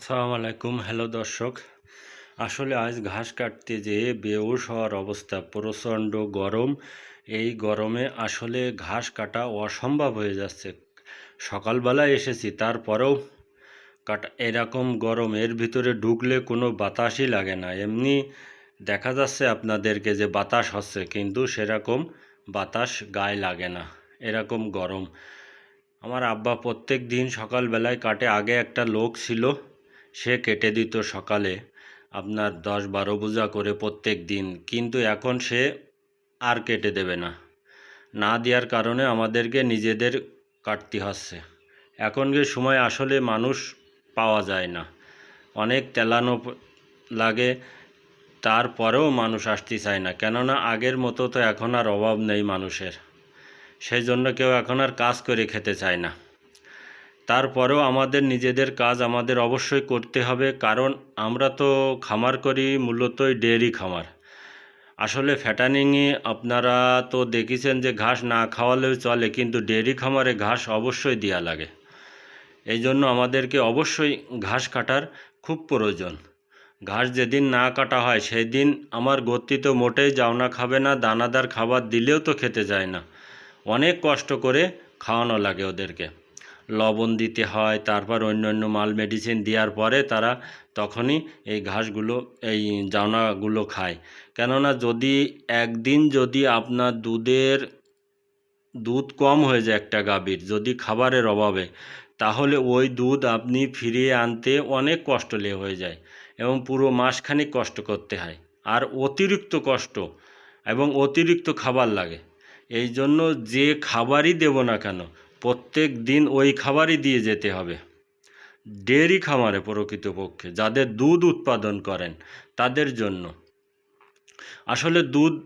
আসসালামু আলাইকুম। হ্যালো দর্শক, আসলে আজ ঘাস কাটতে যেয়ে বেউস হওয়ার অবস্থা প্রচণ্ড গরম। এই গরমে আসলে ঘাস কাটা অসম্ভব হয়ে যাচ্ছে। সকালবেলায় এসেছি, তারপরেও কাটা, এরকম গরম, এর ভিতরে ঢুকলে কোনো বাতাসই লাগে না। এমনি দেখা যাচ্ছে আপনাদেরকে যে বাতাস হচ্ছে, কিন্তু সেরকম বাতাস গায়ে লাগে না, এরকম গরম। আমার আব্বা প্রত্যেক দিন সকালবেলায় কাটে। আগে একটা লোক ছিল সে কেটে দিত সকালে। আপনার দশ বারো বোঝা করে প্রত্যেক দিন। কিন্তু এখন সে আর কেটে দেবে না। না দেওয়ার কারণে আমাদেরকে নিজেদের কাটতে হচ্ছে। এখনকার সময় আসলে মানুষ পাওয়া যায় না। অনেক তেলানো লাগে, তারপরেও মানুষ আসতে চায় না। কেননা আগের মতো তো এখন আর অভাব নেই মানুষের। সেই জন্য কেউ এখন আর কাজ করে খেতে চায় না। তারপরেও আমাদের নিজেদের কাজ আমাদের অবশ্যই করতে হবে, কারণ আমরা তো খামার করি, মূলতই ডেয়ারি খামার। আসলে ফ্যাটানিংয়ে আপনারা তো দেখেছেন যে ঘাস না খাওয়ালেও চলে, কিন্তু ডেয়ারি খামারে ঘাস অবশ্যই দেওয়া লাগে। এই জন্য আমাদেরকে অবশ্যই ঘাস কাটার খুব প্রয়োজন। ঘাস যেদিন না কাটা হয় সেই দিন আমার গতি তো মোটেই জাওনা খাবে না, দানাদার খাবার দিলেও তো খেতে যায় না। অনেক কষ্ট করে খাওয়ানো লাগে ওদেরকে। লবণ দিতে হয়, তারপর অন্য অন্য মাল মেডিসিন দেওয়ার পরে তারা তখনই এই ঘাসগুলো, এই জানাগুলো খায়। কেননা যদি একদিন যদি আপনার দুধের, দুধ কম হয়ে যায় একটা গাভীর, যদি খাবারের অভাবে, তাহলে ওই দুধ আপনি ফিরিয়ে আনতে অনেক কষ্ট লে হয়ে যায় এবং পুরো মাসখানিক কষ্ট করতে হয়। আর অতিরিক্ত কষ্ট এবং অতিরিক্ত খাবার লাগে। এই জন্য যে খাবারই দেব না কেন প্রত্যেক দিন ওই খাবারই দিয়ে যেতে হবে। ডেয়ারি খামারে প্রকৃতপক্ষে যাদের দুধ উৎপাদন করেন, তাদের জন্য। আসলে দুধ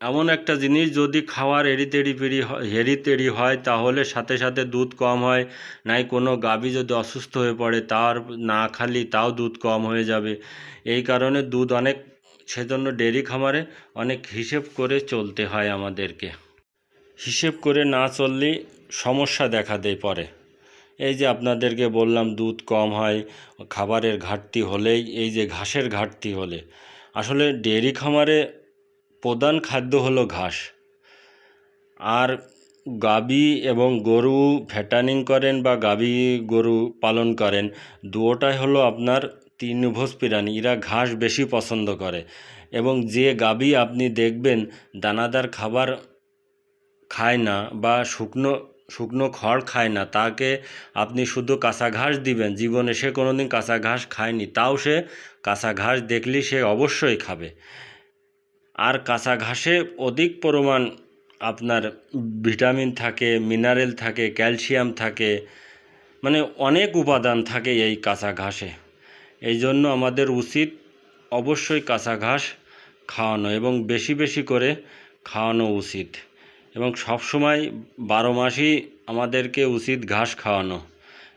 এমন একটা জিনিস যদি খাওয়ার এড়িতেড়ি পেড়ি হেরিতেড়ি হয়, তাহলে সাথে সাথে দুধ কম হয়। নাই কোনো গাভী যদি অসুস্থ হয়ে পড়ে, তার না খালি তাও দুধ কম হয়ে যাবে। এই কারণে দুধ অনেক, সেজন্য ডেয়ারি খামারে অনেক হিসেব করে চলতে হয় আমাদেরকে। হিসেব করে না চললে সমস্যা দেখা দেয় পরে। এই যে আপনাদেরকে বললাম দুধ কম হয়, খাবারের ঘাটতি হলেই, এই যে ঘাসের ঘাটতি হলে। আসলে ডেয়ারি খামারে প্রধান খাদ্য হলো ঘাস। আর গাবি এবং গরু ফ্যাটানিং করেন বা গাবি গরু পালন করেন দুটোটাই হলো আপনার তৃণভোজ প্রাণী এরা ঘাস বেশি পছন্দ করে। এবং যে গাবি আপনি দেখবেন, দানাদার খাবার খায় না বা শুকনো শুকনো খড় খায় না, তাকে আপনি শুধু কাঁচা ঘাস দিবেন। জীবনে সে কোনোদিন কাঁচা ঘাস খায়নি, তাও সে কাঁচা ঘাস দেখলেই সে অবশ্যই খাবে। আর কাঁচা ঘাসে অধিক পরিমাণ আপনার ভিটামিন থাকে, মিনারেল থাকে, ক্যালসিয়াম থাকে মানে অনেক উপাদান থাকে এই কাঁচা ঘাসে এই জন্য আমাদের উচিত অবশ্যই কাঁচা ঘাস খাওয়ানো এবং বেশি বেশি করে খাওয়ানো উচিত। এবং সবসময় বারো মাসই আমাদেরকে উচিত ঘাস খাওয়ানো।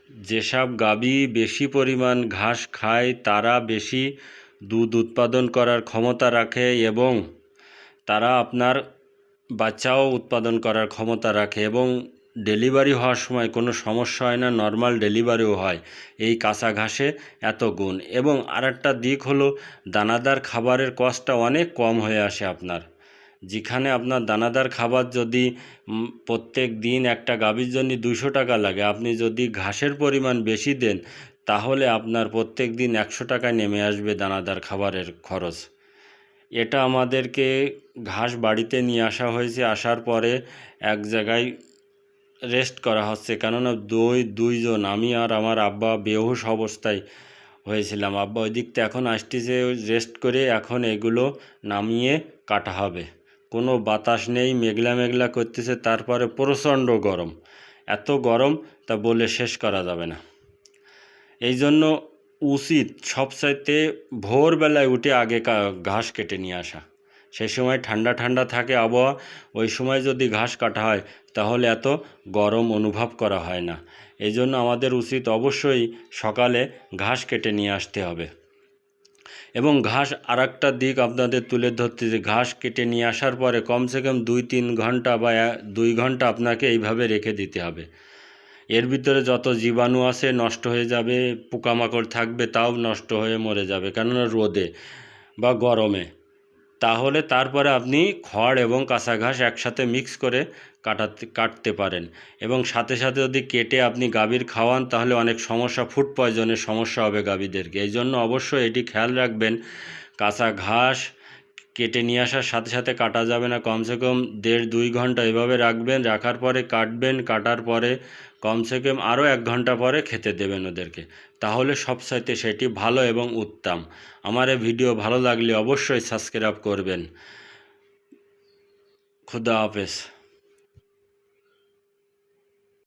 যেসব গাভী বেশি পরিমাণ ঘাস খায়, তারা বেশি দুধ উৎপাদন করার ক্ষমতা রাখে এবং তারা আপনার বাচ্চাও উৎপাদন করার ক্ষমতা রাখে এবং ডেলিভারি হওয়ার সময় কোনো সমস্যা হয় না, নর্মাল ডেলিভারিও হয়। এই কাঁচা ঘাসে এত গুণ। এবং আরেকটা দিক হলো, দানাদার খাবারের কষ্টটা অনেক কম হয়ে আসে আপনার। যেখানে আপনার দানাদার খাবার যদি প্রত্যেক দিন একটা গাভীর জন্য দুশো টাকা লাগে, আপনি যদি ঘাসের পরিমাণ বেশি দেন, তাহলে আপনার প্রত্যেক দিন একশো টাকায় নেমে আসবে দানাদার খাবারের খরচ। এটা আমাদেরকে ঘাস বাড়িতে নিয়ে আসা হয়েছে, আসার পরে এক জায়গায় রেস্ট করা হচ্ছে। কেননা দুই, দুইজন, আমি আর আমার আব্বা বেহুশ অবস্থায় হয়েছিলাম। আব্বা ওই দিকটা এখন আসতেছে, রেস্ট করে এখন এগুলো নামিয়ে কাটা হবে। কোনো বাতাস নেই, মেঘলা মেঘলা করতেছে, তারপরে প্রচণ্ড গরম। এত গরম, তা বলে শেষ করা যাবে না। এই জন্য উচিত সবচাইতে ভোরবেলায় উঠে আগে ঘাস কেটে নিয়ে আসা। সেই সময় ঠান্ডা ঠান্ডা থাকে আবহাওয়া, ওই সময় যদি ঘাস কাটা হয়, তাহলে এত গরম অনুভব করা হয় না। এই জন্য আমাদের উচিত অবশ্যই সকালে ঘাস কেটে নিয়ে আসতে হবে। এবং ঘাস আর একটা দিক আপনাদের তুলে ধরতে যে ঘাস কেটে নিয়ে আসার পরে কমসে কম দুই তিন ঘণ্টা বা দুই ঘণ্টা আপনাকে এইভাবে রেখে দিতে হবে। এর ভিতরে যত জীবাণু আছে নষ্ট হয়ে যাবে, পোকামাকড় থাকবে, তাও নষ্ট হয়ে মরে যাবে, কেননা রোদে বা গরমে। তাহলে তারপরে আপনি খড় এবং কাঁচা ঘাস একসাথে মিক্স করে কাটাতে, কাটতে পারেন। এবং সাথে সাথে যদি কেটে আপনি গাভীর খাওয়ান, তাহলে অনেক সমস্যা ফুড পয়জনের সমস্যা হবে গাভীদেরকে। এই জন্য অবশ্যই এটি খেয়াল রাখবেন। কাঁচা ঘাস কেটে নিয়ে আসার সাথে সাথে কাটা যাবে না। কমসে কম দেড়, দুই ঘণ্টা এভাবে রাখবেন। রাখার পরে কাটবেন। কাটার পরে কমসে কম আরও এক ঘণ্টা পরে খেতে দেবেন ওদেরকে। তাহলে সবসাইতে সেটি ভালো এবং উত্তম। আমার এই ভিডিও ভালো লাগলে অবশ্যই সাবস্ক্রাইব করবেন। খুদা হাফেজ।